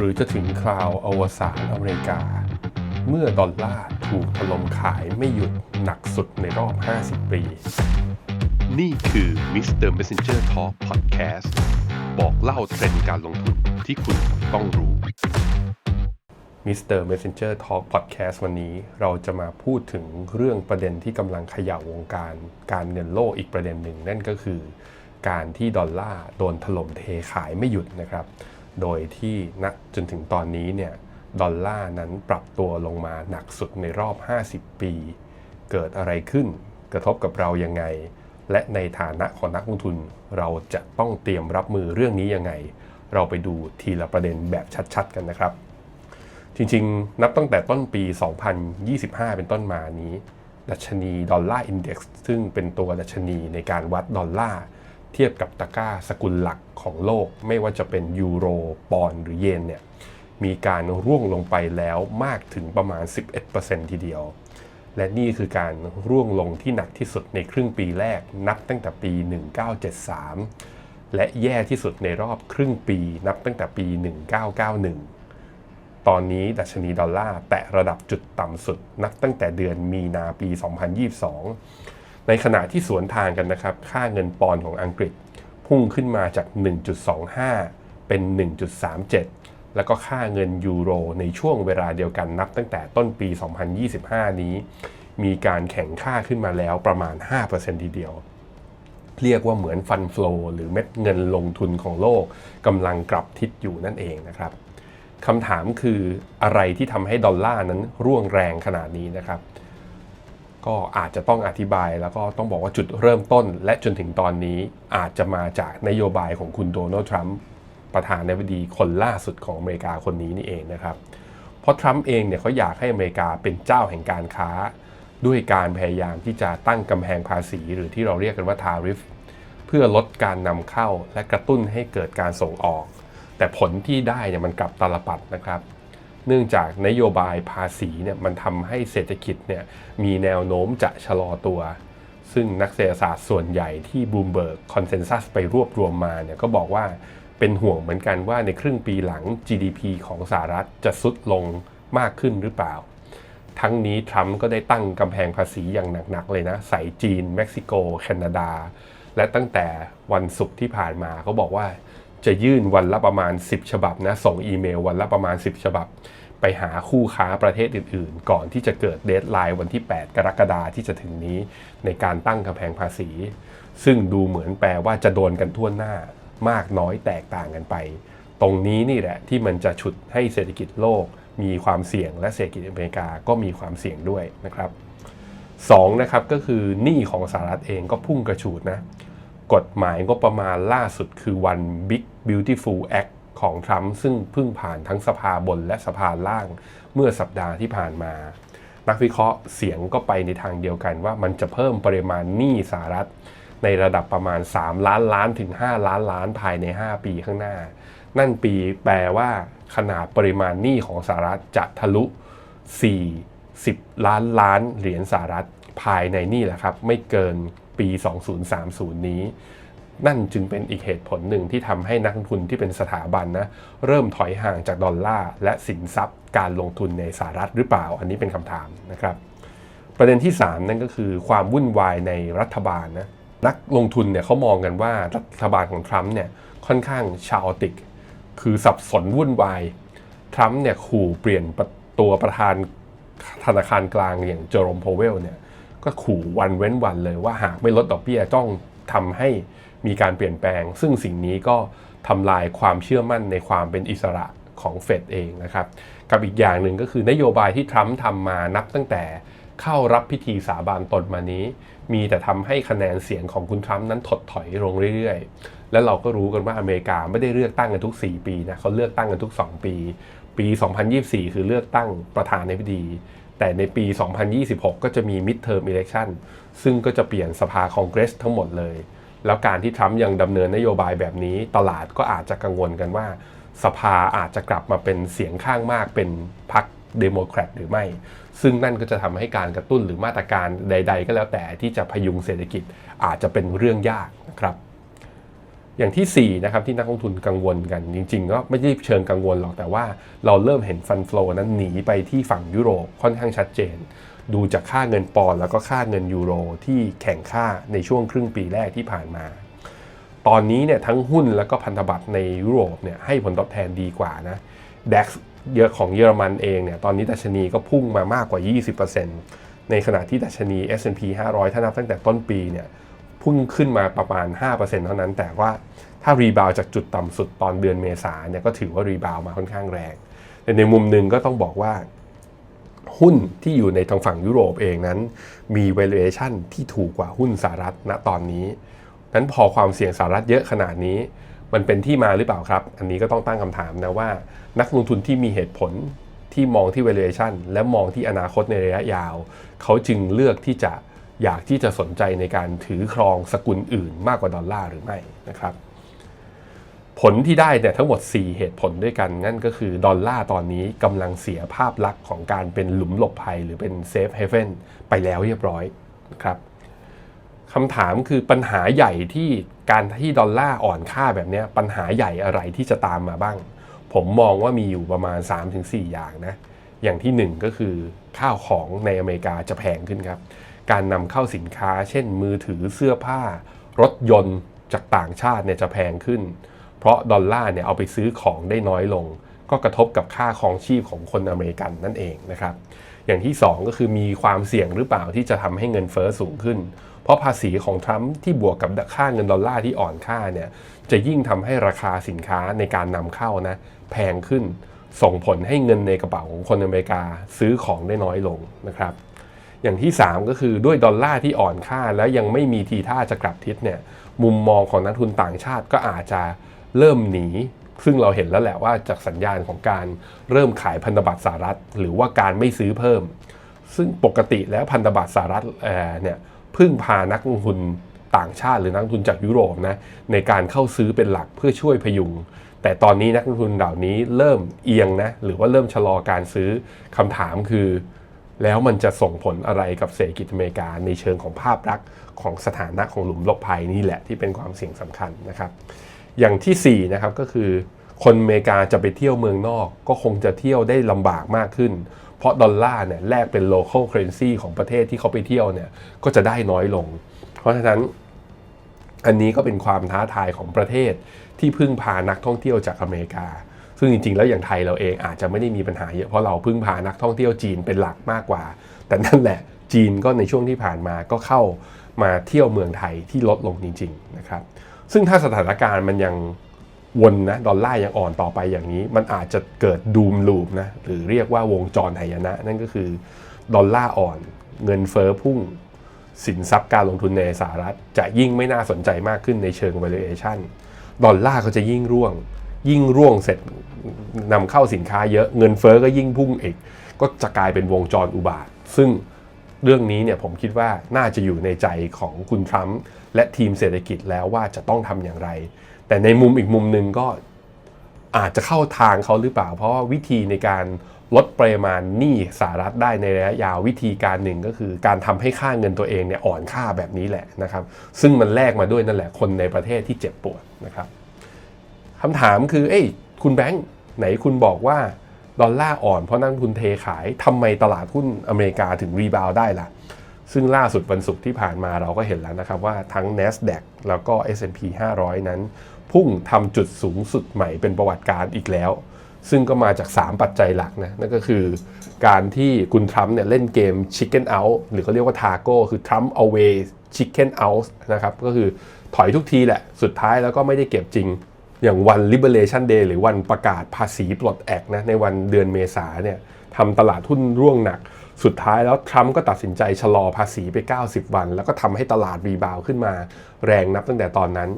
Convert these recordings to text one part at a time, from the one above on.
รือจะถึงคราวอวสานอเมริกา เมื่อดอลลาร์ถูกถล่มขายไม่หยุดหนักสุดในรอบ 50 ปี นี่คือ Mr. Messenger Talk Podcast บอกเล่าเทรนด์การลงทุนที่คุณต้องรู้ Mr. Messenger Talk Podcast วันนี้เราจะมาพูดถึงเรื่องประเด็นที่กำลังเขย่าวงการการเงินโลกอีกประเด็นหนึ่ง นั่นก็คือการที่ดอลลาร์โดนถล่มเทขายไม่หยุดนะครับ โดยที่ณจนถึงตอนนี้เนี่ยดอลลาร์นั้นปรับตัวลงมาหนักสุดในรอบ 50 ปี เกิดอะไรขึ้น กระทบกับเรายังไง และในฐานะของนักลงทุน เราจะต้องเตรียมรับมือเรื่องนี้ยังไง เราไปดูทีละประเด็นแบบชัดๆ กันนะครับ จริงๆ นับตั้งแต่ต้นปี 2025 เป็นต้นมานี้ ดัชนีดอลลาร์อินเด็กซ์ซึ่งเป็นตัวดัชนีในการวัดดอลลาร์ เทียบกับตะก้าสกุลหลักของโลก ไม่ว่าจะเป็นยูโรปอนหรือเยนเนี่ยมีการร่วงลงไปแล้วมากถึงประมาณ 11%ทีเดียว และนี่คือการร่วงลงที่หนักที่สุดในครึ่งปีแรกนับตั้งแต่ปี 1973 และแย่ที่สุดในรอบครึ่งปีนับตั้งแต่ปี 1991 ตอนนี้ดัชนีดอลลาร์แตะระดับจุดต่ำสุด นับตั้งแต่เดือนมีนาปี 2022 ในขณะที่สวนทางกันนะครับ ค่าเงินปอนด์ของอังกฤษพุ่งขึ้นมาจาก 1.25 เป็น 1.37 แล้วก็ค่าเงินยูโรในช่วงเวลาเดียวกันนับตั้งแต่ต้นปี 2025 นี้ มีการแข่งค่าขึ้นมาแล้วประมาณ 5%ทีเดียว เรียกว่าเหมือนฟันฟลอหรือเม็ดเงินลงทุนของโลกกำลังกลับทิศอยู่นั่นเองนะครับคำถามคืออะไรที่ทำให้ดอลลาร์นั้นร่วงแรงขนาดนี้นะครับ ก็อาจจะต้องอธิบายแล้วก็ต้องบอกว่าจุดเริ่มต้น และจนถึงตอนนี้อาจจะมาจากนโยบายของคุณโดนัลด์ทรัมป์ประธานาธิบดีคนล่าสุดของอเมริกาคนนี้นี่เองนะครับ เพราะทรัมป์เองเนี่ยเขาอยากให้อเมริกาเป็นเจ้าแห่งการค้า ด้วยการพยายามที่จะตั้งกำแพงภาษี หรือที่เราเรียกกันว่าทาริฟเพื่อลดการนำเข้าและกระตุ้นให้เกิดการส่งออก แต่ผลที่ได้เนี่ยมันกลับตลปัดนะครับ เนื่องจากนโยบายภาษีเนี่ยมันทำให้เศรษฐกิจเนี่ยมีแนวโน้มจะชะลอตัว ซึ่งนักเศรษฐศาสตร์ส่วนใหญ่ที่บูมเบิร์กคอนเซนแซสไปรวบรวมมาเนี่ยก็บอกว่าเป็นห่วงเหมือนกันว่าในครึ่งปีหลัง GDP ของสหรัฐจะซุดลงมากขึ้นหรือเปล่า ทั้งนี้ทรัมป์ก็ได้ตั้งกำแพงภาษีอย่างหนักๆเลยนะ ใส่จีน เม็กซิโก แคนาดา และตั้งแต่วันศุกร์ที่ผ่านมาเขาบอกว่า จะยื่นวันละประมาณ 10 ฉบับนะส่งอีเมลวันละประมาณ 10 ฉบับ ไปหาคู่ค้าประเทศอื่น ๆ ก่อนที่จะเกิดเดทไลน์วันที่ 8 กรกฎาที่จะถึงนี้ในการตั้งกำแพงภาษี ซึ่งดูเหมือนแปลว่าจะโดนกันทั่วหน้ามากน้อยแตกต่างกันไป ตรงนี้นี่แหละที่มันจะฉุดให้เศรษฐกิจโลก มีความเสี่ยงและเศรษฐกิจอเมริกาก็มีความเสี่ยงด้วยนะครับสองนะครับก็คือหนี้ของสหรัฐเองก็พุ่งกระฉูดนะ กฎหมายงบประมาณล่าสุดคือวัน Big Beautiful Act ของทรัมป์ซึ่งเพิ่งผ่านทั้งสภาบนและสภาล่างเมื่อสัปดาห์ที่ผ่านมา นักวิเคราะห์เสียงก็ไปในทางเดียวกันว่ามันจะเพิ่มปริมาณหนี้สหรัฐ ในระดับประมาณ 3 ล้านล้านถึง 5 ล้านล้านภายใน 5 ปีข้างหน้า นั่นปีแปลว่าขนาดปริมาณหนี้ของสหรัฐจะทะลุ40ล้านล้านเหรียญสหรัฐภายในนี่แหละครับ ไม่เกิน ปี 2030 นี้ นั่นจึงเป็นอีกเหตุผลหนึ่งที่ทำให้นักลงทุนที่เป็นสถาบันนะเริ่มถอยห่างจากดอลลาร์และสินทรัพย์ การลงทุนในสหรัฐหรือเปล่า อันนี้เป็นคำถามนะครับ ประเด็นที่ 3 นั่นก็คือความวุ่นวายในรัฐบาลนะนักลงทุนเนี่ยเขามองกันว่ารัฐบาลของทรัมป์เนี่ยค่อนข้างชาอติก คือสับสนวุ่นวาย ทรัมป์เนี่ยขู่เปลี่ยนตัวประธานธนาคารกลางอย่างเจอร์มโพเวลเนี่ย ก็ขู่วันเว้นวันเลยว่าหากไม่ลดดอกเบี้ยต้องทำให้มีการเปลี่ยนแปลง ซึ่งสิ่งนี้ก็ทำลายความเชื่อมั่นในความเป็นอิสระของเฟดเองนะครับ กับอีกอย่างหนึ่งก็คือนโยบายที่ทรัมป์ทำมานับตั้งแต่เข้ารับพิธีสาบานตนมานี้ มีแต่ทำให้คะแนนเสียงของคุณทรัมป์นั้นถดถอยลงเรื่อยๆ และเราก็รู้กันว่าอเมริกาไม่ได้เลือกตั้งกันทุก 4 ปีนะเขาเลือกตั้งกันทุก 2 ปี ปี 2024 คือเลือกตั้งประธานาธิบดี แต่ในปี 2026 ก็จะมี midterm election ซึ่งก็จะเปลี่ยนสภาคองเกรสทั้งหมดเลย แล้วการที่ทรัมป์ยังดำเนินนโยบายแบบนี้ ตลาดก็อาจจะกังวลกันว่า สภาอาจจะกลับมาเป็นเสียงข้างมากเป็นพรรคเดโมแครตหรือไม่ ซึ่งนั่นก็จะทำให้การกระตุ้นหรือมาตรการใด ๆ ก็แล้วแต่ที่จะพยุงเศรษฐกิจอาจจะเป็นเรื่องยากนะครับ อย่างที่4นะครับที่นักลงทุนกังวลกันจริงๆก็ไม่ได้เชิงกังวลหรอกแต่ว่าเราเริ่มเห็นฟันฟลอนั้นหนีไปที่ฝั่งยุโรปค่อนข้างชัดเจน ดูจากค่าเงินปอนด์แล้วก็ค่าเงินยูโรที่แข่งค่าในช่วงครึ่งปีแรกที่ผ่านมา ตอนนี้เนี่ยทั้งหุ้นแล้วก็พันธบัตรในยุโรปเนี่ยให้ผลตอบแทนดีกว่านะ DAX เยอะของเยอรมันเองเนี่ยตอนนี้ดัชนีก็พุ่งมามากกว่า 20%ในขณะที่ดัชนี S&P 500 ถ้านับตั้งแต่ต้นปีเนี่ย พุ่งขึ้นมาประมาณ 5%เท่านั้น แต่ว่าถ้ารีบาวจากจุดต่ำสุดตอนเดือนเมษาเนี่ยก็ถือว่ารีบาวมาค่อนข้างแรงแต่ในมุมหนึ่งก็ต้องบอกว่าหุ้นที่อยู่ในทางฝั่งยุโรปเองนั้น มี valuation ที่ถูกกว่าหุ้นสหรัฐณตอนนี้ นั้นพอความเสี่ยงสหรัฐเยอะขนาดนี้ มันเป็นที่มาหรือเปล่าครับ อันนี้ก็ต้องตั้งคำถามนะว่า นักลงทุนที่มีเหตุผลที่มองที่ valuation และมองที่อนาคตในระยะยาว เขาจึงเลือกที่จะ อยากที่จะสนใจในการถือครองสกุลอื่นมากกว่าดอลลาร์หรือไม่นะครับ ผลที่ได้เนี่ยทั้งหมด 4 เหตุผลด้วยกัน นั่นก็คือดอลลาร์ตอนนี้กำลังเสียภาพลักษณ์ของการเป็นหลุมหลบภัยหรือเป็นเซฟเฮเ e นไปแล้วเรียบร้อยนะครับคำถามคือปัญหาใหญ่ที่การที่ดอลลาร์อ่อนค่าแบบนี้ปัญหาใหญ่อะไรที่จะตามมาบ้าง ผมมองว่ามีอยู่ประมาณ 3-4 อย่างนะ อย่างที่ 1 ก็คือข้าวของในอเมริกาจะแพงขึ้นครับ การนำเข้าสินค้า เช่น มือถือเสื้อผ้า รถยนต์จากต่างชาติเนี่ยจะแพงขึ้น เพราะดอลลาร์เนี่ยเอาไปซื้อของได้น้อยลง ก็กระทบกับค่าครองชีพของคนอเมริกันนั่นเองนะครับ อย่างที่ 2 ก็คือมีความเสี่ยงหรือเปล่าที่จะทำให้เงินเฟอ้อสูงขึ้น เพราะภาษีของทรัมป์ที่บวกกับค่าเงินดอลลาร์ที่อ่อนค่าเนี่ยจะยิ่งทำให้ราคาสินค้าในการนำเข้านะแพงขึ้น ส่งผลให้เงินในกระเป๋าของคนอเมริกาซื้อของได้น้อยลงนะครับ อย่างที่ 3 ก็คือด้วยดอลลาร์ที่อ่อนค่า แล้วยังไม่มีทีท่าจะกลับทิศเนี่ยมุมมองของนักทุนต่างชาติก็อาจจะเริ่มหนี ซึ่งเราเห็นแล้วแหละว่าจากสัญญาณของการเริ่มขายพันธบัตรสหรัฐ หรือว่าการไม่ซื้อเพิ่ม ซึ่งปกติแล้วพันธบัตรสหรัฐเอ่อเนี่ยพึ่งพานักลงทุนต่างชาติหรือนักลงทุนจากยุโรปนะในการเข้าซื้อเป็นหลักเพื่อช่วยพยุง แต่ตอนนี้นักลงทุนเหล่านี้เริ่มเอียงนะหรือว่าเริ่มชะลอการซื้อคำถามคือ แล้วมันจะส่งผลอะไรกับเศรษฐกิจอเมริกาในเชิงของภาพลักษณ์ของสถานะของหลุมหลบภัยนี่แหละที่เป็นความเสี่ยงสำคัญนะครับ อย่างที่4นะครับก็คือ คนอเมริกาจะไปเที่ยวเมืองนอก ก็คงจะเที่ยวได้ลำบากมากขึ้น เพราะดอลลาร์เนี่ยแลกเป็น local currency ของประเทศที่เขาไปเที่ยวเนี่ยก็จะได้น้อยลง เพราะฉะนั้นอันนี้ก็เป็นความท้าทายของประเทศที่พึ่งพานักท่องเที่ยวจากอเมริกา ซึ่งจริงๆ แล้วอย่างไทยเราเองอาจจะไม่ได้มีปัญหาเยอะเพราะเราพึ่งพานักท่องเที่ยวจีนเป็นหลักมากกว่า แต่นั่นแหละจีนก็ในช่วงที่ผ่านมาก็เข้ามาเที่ยวเมืองไทยที่ลดลงจริงๆนะครับซึ่งถ้าสถานการณ์มันยังวนนะดอลลาร์ยังอ่อนต่อไปอย่างนี้ มันอาจจะเกิดดูมลูปนะหรือเรียกว่าวงจรไหยนะ นั่นก็คือดอลลาร์อ่อน เงินเฟอ้อพุ่ง สินทรัพย์การลงทุนในสหรัฐ จะยิ่งไม่น่าสนใจมากขึ้นในเชิง valuation ดอลลาร์ก็จะยิ่งร่วง ยิ่งร่วงเสร็จนำเข้าสินค้าเยอะเงินเฟอ้อก็ยิ่งพุ่งอีกก็จะกลายเป็นวงจรอุบาท ซึ่งเรื่องนี้เนี่ยผมคิดว่าน่าจะอยู่ในใจของคุณทรัมป์และทีมเศรษฐกิจแล้วว่าจะต้องทำอย่างไร แต่ในมุมอีกมุมหนึ่งก็อาจจะเข้าทางเขาหรือเปล่า เพราะว่าวิธีในการลดปริมาณหนี้สหรัฐได้ในระยะยาววิธีการหนึ่งก็คือ การทำให้ค่าเงินตัวเองเนี่ยอ่อนค่าแบบนี้แหละนะครับ ซึ่งมันแลกมาด้วยนั่นแหละคนในประเทศที่เจ็บปวดนะครับ คำถามคือ เอ้ย คุณแบงค์ไหนคุณบอกว่าดอลลาร์อ่อนเพราะนักลงทุนเทขายทำไมตลาดหุ้นอเมริกาถึงรีบาวได้ล่ะ ซึ่งล่าสุดวันศุกร์ที่ผ่านมาเราก็เห็นแล้วนะครับว่าทั้ง NASDAQ แล้วก็ S&P 500 นั้น พุ่งทำจุดสูงสุดใหม่เป็นประวัติการอีกแล้ว ซึ่งก็มาจาก 3 ปัจจัยหลักนะนั่นก็คือการที่คุณทรัมป์เนี่ยเล่นเกม Chicken Out หรือเขาเรียกว่า Taco คือ Trump away Chicken Out นะครับก็คือถอยทุกทีแหละสุดท้ายแล้วก็ไม่ได้เก็บจริง อย่างวัน Liberation Day หรือวันประกาศภาษีปลดแอกนะในวันเดือนเมษาเนี่ยทำตลาดหุ้นร่วงหนัก สุดท้ายแล้วทรัมป์ก็ตัดสินใจชะลอภาษีไป 90 วัน แล้วก็ทำให้ตลาดรีบาวขึ้นมา แรงนับตั้งแต่ตอนนั้น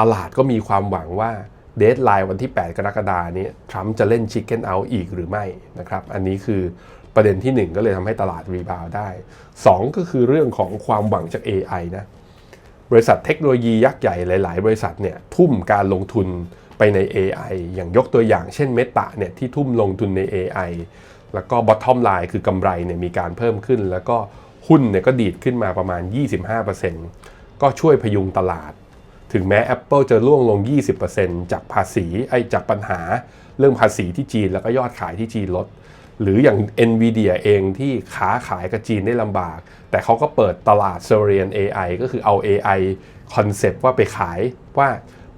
ตลาดก็มีความหวังว่าเดทไลน์วันที่ 8 กรกฎานี้ทรัมป์จะเล่นชิคเก้นเอาอีกหรือไม่นะครับอันนี้คือประเด็นที่ 1 ก็เลยทำให้ตลาดรีบาวได้ 2 ก็คือเรื่องของความหวังจาก AI นะ บริษัทเทคโนโลยียักษ์ใหญ่หลาย ๆ บริษัทเนี่ยทุ่มการลงทุนไปใน AI อย่างยกตัวอย่างเช่น Meta เนี่ยที่ทุ่มลงทุนใน AI แล้วก็ bottom line คือกำไรเนี่ยมีการเพิ่มขึ้น แล้วก็หุ้นเนี่ยก็ดีดขึ้นมาประมาณ 25%ก็ช่วยพยุงตลาด ถึงแม้ Apple จะร่วงลง 20%จากภาษีไอ้จากปัญหาเรื่องภาษีที่จีนแล้วก็ยอดขายที่จีนลด หรืออย่าง NVIDIA เองที่ค้าขายกับจีนได้ลำบาก แต่เขาก็เปิดตลาด s o r i a n AI ก็คือเอา AI คอนเซปต์ว่าไปขายว่า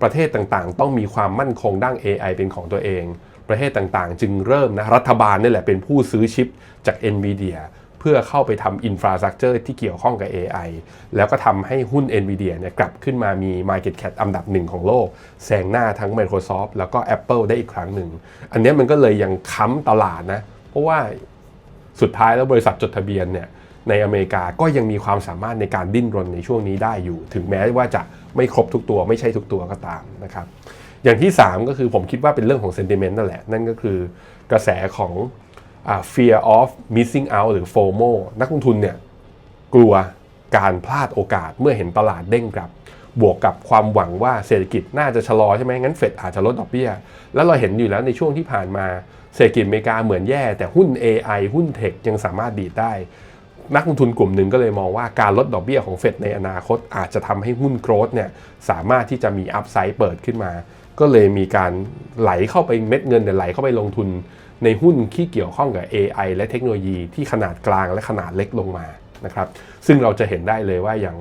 ประเทศต่างๆ ต้องมีความมั่นคงด้าน AI เป็นของตัวเอง ประเทศต่างๆ จึงเริ่มนะ รัฐบาลนี่แหละเป็นผู้ซื้อชิปจาก NVIDIA เพื่อเข้าไปทำอินฟราสตรักเจอร์ที่เกี่ยวข้องกับ AI แล้วก็ทำให้หุ้น NVIDIA เนี่ยกลับขึ้นมามี Market Cap อันดับหนึ่งของโลกแซงหน้าทั้ง Microsoft แล้วก็ Apple ได้อีกครั้งหนึ่ง อันนี้มันก็เลยยังค้ำตลาดนะ เพราะว่าสุดท้ายแล้วบริษัทจดทะเบียนเนี่ยในอเมริกาก็ยังมีความสามารถในการดิ้นรนในช่วงนี้ได้อยู่ ถึงแม้ว่าจะไม่ครบทุกตัวไม่ใช่ทุกตัวก็ตามนะครับ อย่างที่ 3 ก็คือผมคิดว่าเป็นเรื่องของ sentiment นั่นแหละ นั่นก็คือกระแสของอ fear of missing out หรือ FOMO นักลงทุนเนี่ยกลัวการพลาดโอกาสเมื่อเห็นตลาดเด้งกลับ บวกกับความหวังว่าเศรษฐกิจน่าจะชะลอใช่ไหมงั้นเฟดอาจจะลดดอกเบี้ย แล้วเราเห็นอยู่แล้วในช่วงที่ผ่านมา เศรษฐกิจอเมริกาเหมือนแย่ แต่หุ้น AI หุ้นเทคยังสามารถดีดได้ นักลงทุนกลุ่มหนึ่งก็เลยมองว่าการลดดอกเบี้ยของเฟดในอนาคตอาจจะทำให้หุ้นโกรดเนี่ยสามารถที่จะมีอัพไซด์เปิดขึ้นมา ก็เลยมีการไหลเข้าไปเม็ดเงินไหลเข้าไปลงทุนในหุ้นที่เกี่ยวข้องกับ AI และเทคโนโลยีที่ขนาดกลางและขนาดเล็กลงมานะครับซึ่งเราจะเห็นได้เลยว่าอย่าง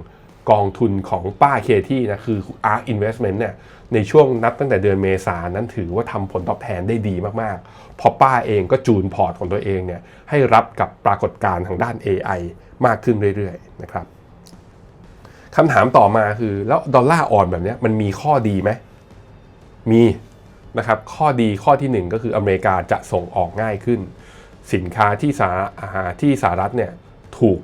กองทุนของป้าเคที่นะคือ ARK Investment เนี่ยในช่วงนับตั้งแต่เดือนเมษานั้นถือว่าทำผลตอบแทนได้ดีมากๆ พอป้าเองก็จูนพอร์ตของตัวเองเนี่ยให้รับกับปรากฏการณ์ทางด้าน AI มากขึ้นเรื่อยๆนะครับคำถามต่อมาคือ แล้วดอลลาร์อ่อนแบบนี้มันมีข้อดีไหม มีนะครับข้อดีข้อทีหนึ่1 ก็คืออเมริกาจะส่งออกง่ายขึ้น สินค้าที่สาอาหารที่สหรัฐเนี่ยถูก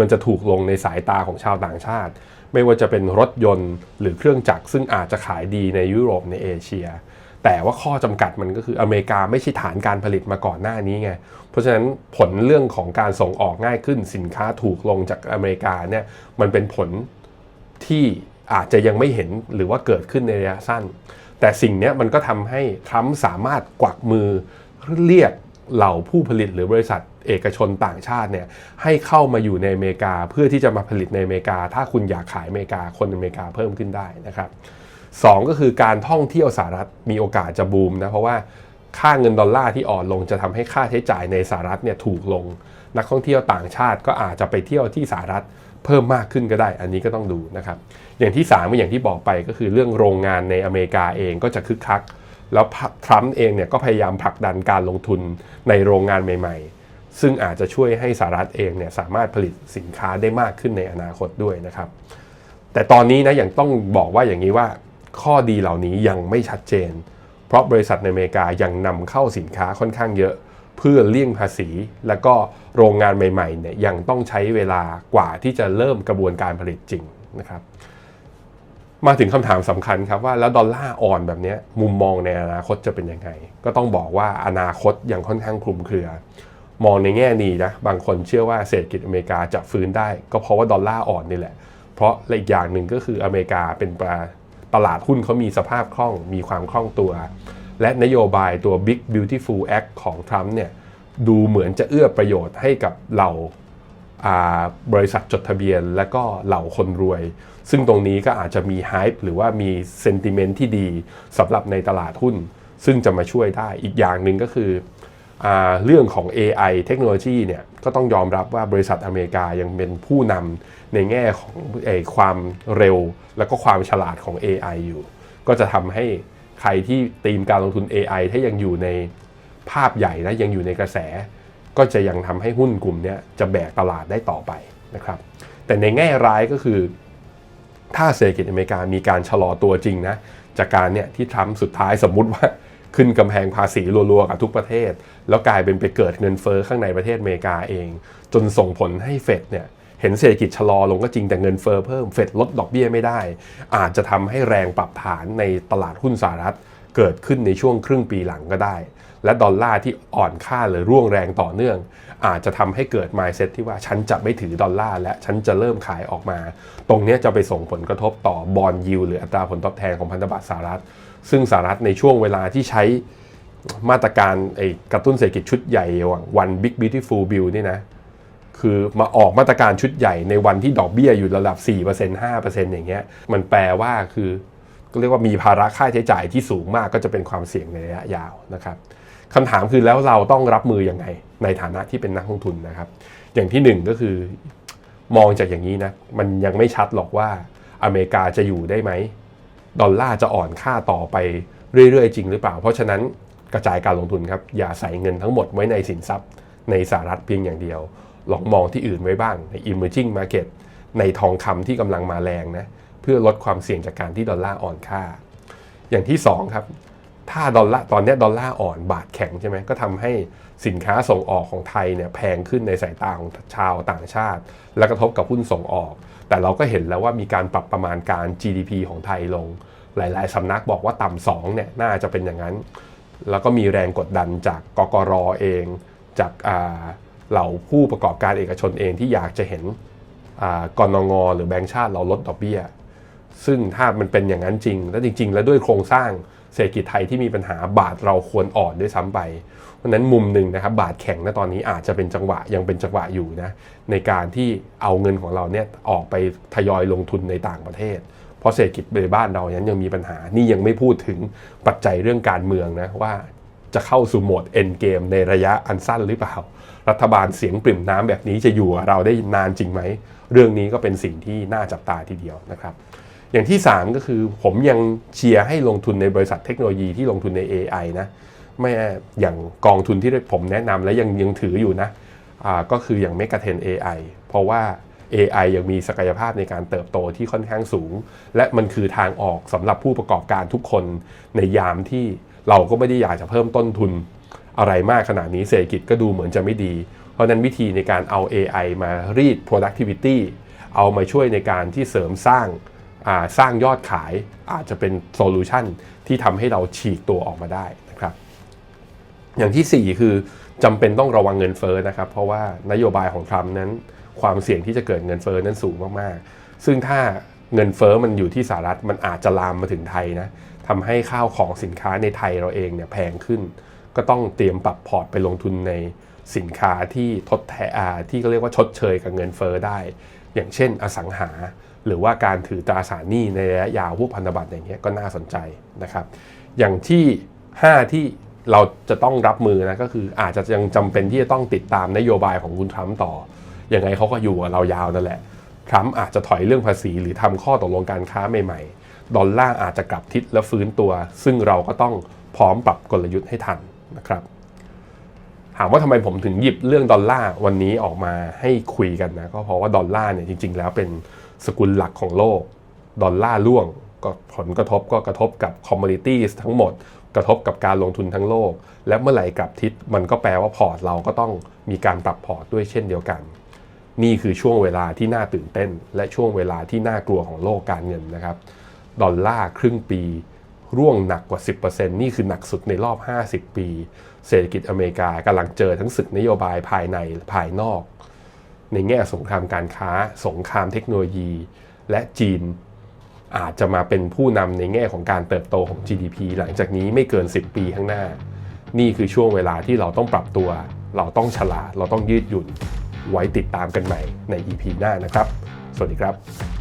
มันจะถูกลงในสายตาของชาวต่างชาติ ไม่ว่าจะเป็นรถยนต์หรือเครื่องจักรซึ่งอาจจะขายดีในยุโรปในเอเชีย แต่ว่าข้อจำกัดมันก็คืออเมริกาไม่ใช่ฐานการผลิตมาก่อนหน้านี้ไง เพราะฉะนั้นผลเรื่องของการส่งออกง่ายขึ้นสินค้าถูกลงจากอเมริกาเนี่ยมันเป็นผลที่อาจจะยังไม่เห็นหรือว่าเกิดขึ้นในระยะสั้น แต่สิ่งนี้มันก็ทำให้ทรัมป์สามารถกวักมือเรียก เหล่าผู้ผลิตหรือบริษัทเอกชนต่างชาติเนี่ยให้เข้ามาอยู่ในอเมริกา เพื่อที่จะมาผลิตในอเมริกา ถ้าคุณอยากขายอเมริกาคนอเมริกาเพิ่มขึ้นได้นะครับสองก็คือการท่องเที่ยวสหรัฐมีโอกาสจะบูมนะเพราะว่าค่าเงินดอลลาร์ที่อ่อนลงจะทำให้ค่าใช้จ่ายในสหรัฐเนี่ยถูกลง นักท่องเที่ยวต่างชาติก็อาจจะไปเที่ยวที่สหรัฐเพิ่มมากขึ้นก็ได้ อันนี้ก็ต้องดูนะครับ อย่างที่3ามอย่างที่บอกไปก็คือเรื่องโรงงานในอเมริกาเองก็จะคึกคัก แล้วทรัมป์เองเนี่ยก็พยายามผลักดันการลงทุนในโรงงานใหม่ ๆ ซึ่งอาจจะช่วยให้สหรัฐเองเนี่ยสามารถผลิตสินค้าได้มากขึ้นในอนาคตด้วยนะครับ แต่ตอนนี้นะอย่างต้องบอกว่าอย่างนี้ว่า ข้อดีเหล่านี้ยังไม่ชัดเจน เพราะบริษัทในอเมริกายังนำเข้าสินค้าค่อนข้างเยอะเพื่อเลี่ยงภาษี แล้วก็โรงงานใหม่ๆเนี่ยยังต้องใช้เวลากว่าที่จะเริ่มกระบวนการผลิตจริงนะครับ มาถึงคำถามสำคัญครับว่าแล้วดอลลาร์อ่อนแบบนี้มุมมองในอนาคตจะเป็นยังไง ก็ต้องบอกว่าอนาคตยังค่อนข้างคลุมเครือ มองในแง่นี้นะบางคนเชื่อว่าเศรษฐกิจอเมริกาจะฟื้นได้ ก็เพราะว่าดอลลาร์อ่อนนี่แหละ เพราะและอีกอย่างหนึ่งก็คืออเมริกาเป็นปตลาดหุ้นเขามีสภาพคล่องมีความคล่องตัว และนโยบายตัว Big Beautiful Act ของทรัมป์เนี่ยดูเหมือนจะเอื้อประโยชน์ให้กับเหล่า บริษัทจดทะเบียนและก็เหล่าคนรวย ซึ่งตรงนี้ก็อาจจะมี Hype หรือว่ามีเซนติเมนต์ที่ดีสำหรับในตลาดหุ้น ซึ่งจะมาช่วยได้อีกอย่างหนึ่งก็คืออเรื่องของ AI เทคโนโลยีเนี่ยก็ต้องยอมรับว่าบริษัทอเมริกายังเป็นผู้นำในแง่ของอความเร็ว และก็ความฉลาดของ AI อยู่ ก็จะทำให้ใครที่ตีมการลงทุน AI ถ้ายังอยู่ในภาพใหญ่นะยังอยู่ในกระแส ก็จะยังทำให้หุ้นกลุ่มนี้จะแบกตลาดได้ต่อไปนะครับแต่ในแง่ร้ายก็คือ ถ้าเศรษฐกิจอเมริกามีการชะลอตัวจริงนะจากการเนี่ยที่ทรัมป์สุดท้ายสมมุติว่าขึ้นกำแพงภาษีรัวๆกับทุกประเทศ แล้วกลายเป็นไปเกิดเงินเฟอ้อข้างในประเทศอเมริกาเอง จนส่งผลให้เฟดเนี่ยเห็นเศรษฐกิจชะลอลงก็จริงแต่เงินเฟอ้อเพิ่มเฟดลดดอกเบี้ยไม่ได้ อาจจะทำให้แรงปรับฐานในตลาดหุ้นสหรัฐเกิดขึ้นในช่วงครึ่งปีหลังก็ได้ และดอลลาร์ที่อ่อนค่าหรือร่วงแรงต่อเนื่อง อาจจะทำให้เกิด mindset ที่ว่าฉันจะไม่ถือดอลลาร์และฉันจะเริ่มขายออกมา ตรงนี้จะไปส่งผลกระทบต่อบอลยิวหรืออัตราผลตอบแทนของพันธบัตรสหรัฐ ซึ่งสหรัฐในช่วงเวลาที่ใช้มาตรการกระตุ้นเศรษฐกิจชุดใหญ่อย่าง one big beautiful bill นี่นะคือมาออกมาตรการชุดใหญ่ในวันที่ดอกเบี้ยอยู่ระดับ 4% 5%อย่างเงี้ย มันแปลว่าคือก็เรียกว่ามีภาระค่าใช้จ่ายที่สูงมากก็จะเป็นความเสี่ยงในระยะยาวนะครับ คำถามคือแล้วเราต้องรับมือยังไง ในฐานะที่เป็นนักลงทุนนะครับ อย่างที่หนึ่งก็คือมองจากอย่างนี้นะมันยังไม่ชัดหรอกว่าอเมริกาจะอยู่ได้ไหมดอลลาร์จะอ่อนค่าต่อไปเรื่อยๆ จริงหรือเปล่า เพราะฉะนั้นกระจายการลงทุนครับ อย่าใส่เงินทั้งหมดไว้ในสินทรัพย์ ในสหรัฐเพียงอย่างเดียว ลองมองที่อื่นไว้บ้างใน emerging market ในทองคำที่กำลังมาแรงนะเพื่อลดความเสี่ยงจากการที่ดอลลาร์อ่อนค่า อย่างที่สองครับ ถ้าดอลลาร์ตอนนี้ดอลลาร์อ่อนบาทแข็งใช่ไหมก็ทำให้สินค้าส่งออกของไทยเนี่ยแพงขึ้นในสายตาของชาวต่างชาติ และกระทบกับหุ้นส่งออก แต่เราก็เห็นแล้วว่ามีการปรับประมาณการ GDP ของไทยลง หลาย ๆสำนักบอกว่าต่ำสองเนี่ยน่าจะเป็นอย่างนั้น แล้วก็มีแรงกดดันจากกกรเอง จากาเหล่าผู้ประกอบการเอกชนเองที่อยากจะเห็นกรงงหรือแบงก์ชาติเราลดดอกเบี้ย ซึ่งถ้ามันเป็นอย่างนั้นจริง และจริง ๆ แล้วด้วยโครงสร้าง เศรษฐกิจไทยที่มีปัญหาบาทเราควรอ่อนด้วยซ้ำไป เพราะฉะนั้นมุมหนึ่งนะครับบาทแข็งณตอนนี้อาจจะเป็นจังหวะยังเป็นจังหวะอยู่นะในการที่เอาเงินของเราเนี่ยออกไปทยอยลงทุนในต่างประเทศ เพราะเศรษฐกิจในบ้านเรานั้นยังมีปัญหา นี่ยังไม่พูดถึงปัจจัยเรื่องการเมืองนะว่าจะเข้าสู่โหมดเอ็นเกมในระยะอันสั้นหรือเปล่า รัฐบาลเสียงปริ่มน้ำแบบนี้จะอยู่เราได้นานจริงไหม เรื่องนี้ก็เป็นสิ่งที่น่าจับตาทีเดียวนะครับ อย่างที่ 3 ก็คือผมยังเชียร์ให้ลงทุนในบริษัทเทคโนโลยีที่ลงทุนใน AI นะไม่อย่างกองทุนที่ผมแนะนำและยังยังถืออยู่นะก็คืออย่าง m e g a t e n AI เพราะว่า AI ยังมีศักยภาพในการเติบโตที่ค่อนข้างสูง และมันคือทางออกสำหรับผู้ประกอบการทุกคนในยามที่เราก็ไม่ได้อยากจะเพิ่มต้นทุนอะไรมากขนาดนี้เศรษฐกิจก็ดูเหมือนจะไม่ดี เพราะนั้นวิธีในการเอา AI มารีด productivity เอามาช่วยในการที่เสริมสร้าง สร้างยอดขายอาจจะเป็นโซลูชันที่ทำให้เราฉีกตัวออกมาได้นะครับ อย่างที่ 4 คือจำเป็นต้องระวังเงินเฟ้อนะครับ เพราะว่านโยบายของทรัมป์นั้น ความเสี่ยงที่จะเกิดเงินเฟ้อนั้นสูงมากๆ ซึ่งถ้าเงินเฟ้อมันอยู่ที่สหรัฐมันอาจจะลามมาถึงไทยนะทำให้ข้าวของสินค้าในไทยเราเองเนี่ยแพงขึ้น ก็ต้องเตรียมปรับพอร์ตไปลงทุนในสินค้าที่ทดแทนที่เขาเรียกว่าชดเชยกับเงินเฟ้อได้ อย่างเช่น อสังหา หรือว่าการถือตราสารหนี้ในระยะยาวพวกพันธบัตรอย่างเงี้ยก็น่าสนใจนะครับ อย่างที่ 5 ที่เราจะต้องรับมือนะก็คืออาจจะยังจำเป็นที่จะต้องติดตามนโยบายของคุณทรัมป์ต่อยังไงเขาก็อยู่กับเรายาวนั่นแหละทรัมป์อาจจะถอยเรื่องภาษีหรือทำข้อตกลงการค้าใหม่ๆ ดอลลาร์อาจจะกลับทิศและฟื้นตัว ซึ่งเราก็ต้องพร้อมปรับกลยุทธ์ให้ทันนะครับ ถามว่าทำไมผมถึงหยิบเรื่องดอลลาร์วันนี้ออกมาให้คุยกันนะก็เพราะว่าดอลลาร์เนี่ยจริง ๆ แล้วเป็น สกุลหลักของโลก ดอลลาร์ร่วงก็ผลกระทบก็กระทบกับคอมมูนิตี้ทั้งหมด กระทบกับการลงทุนทั้งโลก และเมื่อไหร่กลับทิศมันก็แปลว่าพอร์ตเราก็ต้องมีการปรับพอร์ตด้วยเช่นเดียวกัน นี่คือช่วงเวลาที่น่าตื่นเต้น และช่วงเวลาที่น่ากลัวของโลกการเงินนะครับ ดอลลาร์ครึ่งปี ร่วงหนักกว่า 10%นี่คือหนักสุดในรอบ 50 ปี เศรษฐกิจอเมริกากำลังเจอทั้งศึกนโยบายภายในภายนอก ในแง่สงครามการค้า สงครามเทคโนโลยี และจีนอาจจะมาเป็นผู้นำในแง่ของการเติบโตของ GDP หลังจากนี้ไม่เกิน 10 ปีข้างหน้า นี่คือช่วงเวลาที่เราต้องปรับตัว เราต้องฉลาด เราต้องยืดหยุ่น ไว้ติดตามกันใหม่ใน EP หน้านะครับ สวัสดีครับ